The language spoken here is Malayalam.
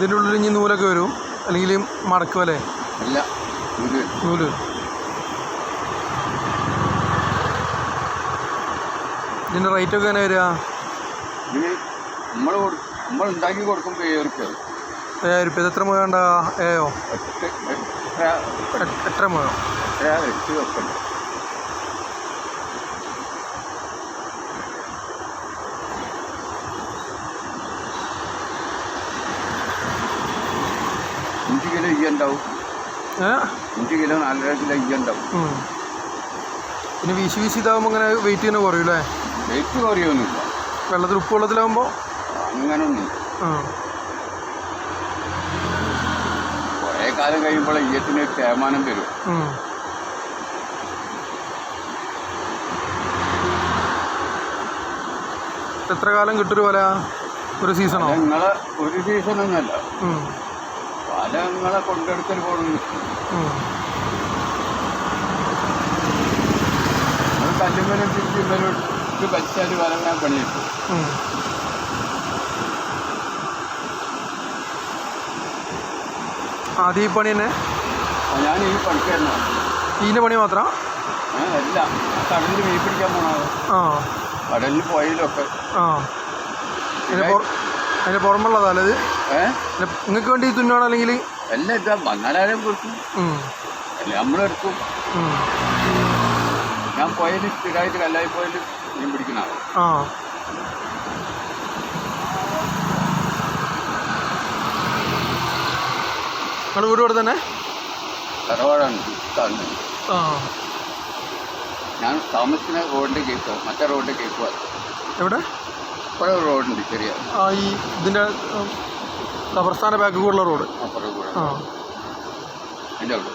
ഇതിന്റെ ഉള്ളിൽ ഇനി നൂലൊക്കെ വരും? അല്ലെങ്കിൽ മടക്കും അല്ലേ? അല്ല നൂൽ ഇതിന്റെ റേറ്റ് ഒക്കെ എങ്ങനെ വരിക? നമ്മൾ നമ്മൾ ഉണ്ടാക്കി കൊടുക്കുമ്പോൾ ഏഴ് റുപ്യ എത്ര മുഴ ഉണ്ടാ? ഏയോ എത്ര മുഖം മുഴ എട്ട് വെക്കണ്ട കിലോ ഇയ്യ ഉണ്ടാവും. അഞ്ച് കിലോ നാലര കിലോ ഇയ്യ ഉണ്ടാവും. പിന്നെ വീശി വീശി ഇതാകുമ്പോൾ ഇങ്ങനെ വെയിറ്റ് തന്നെ കുറയും അല്ലേ? വെയിറ്റ് കുറയൊന്നുമില്ല. വെള്ളത്തിൽ ഉപ്പ് വെള്ളത്തിലാകുമ്പോൾ അങ്ങനൊന്നും ഒന്നും കുറേ കാലം കഴിയുമ്പോൾ ഇയ്യത്തിന് ഒരു തേമാനം വരും. എത്ര കാലം കിട്ടൊരു വല? ഒരു സീസണോ നിങ്ങളെ ഒരു ഉം. പല നിങ്ങളെ കൊണ്ടെടുക്കൽ പോകുന്നു ഉം. നിങ്ങൾ കല്ലുമ്മലും തിരിച്ചുമ്മലും ഇത് വെച്ചാൽ വരങ്ങാൻ പണിയിട്ടു. ആദ്യം ഈ പണി തന്നെ? ഞാൻ ഈ പണിക്കാരനോ ഇതിന്റെ പണി മാത്രം? അല്ല. കടലിൽ മീൻ പിടിക്കാൻ പോണത് ആ. കടലിൽ പോയാലൊക്കെ ആ. അതിന് പുറമുള്ള തലത് പുറമുള്ളതാ അല്ലേ ഇത്? ഏ? നിങ്ങൾക്ക് വേണ്ടി തുന്നാണോ അല്ലെങ്കിൽ എല്ലാം ഇതാ വന്നാലും കൊടുക്കും നമ്മളെടുക്കും. ഞാൻ പോയതിൽ സ്ഥിരമായിട്ട് കല്ലായി പോയതിൽ മീൻ പിടിക്കുന്ന. ആ. നിങ്ങളുടെ വീട് ഇവിടെ തന്നെ? തറവാടാണ് ആ. ഞാൻ താമസിക്കുന്ന റോഡിന്റെ കേസ് മറ്റേ റോഡിന്റെ കേസ് എവിടെ? അപ്പുറം റോഡുണ്ട് ചെറിയ. ആ ഈ ഇതിന്റെ കബർസ്ഥാന ബാക്ക് കൂടുള്ള റോഡ്. അപ്പുറം കൂടെ. ആ. അതിന്റെ അവിടെ.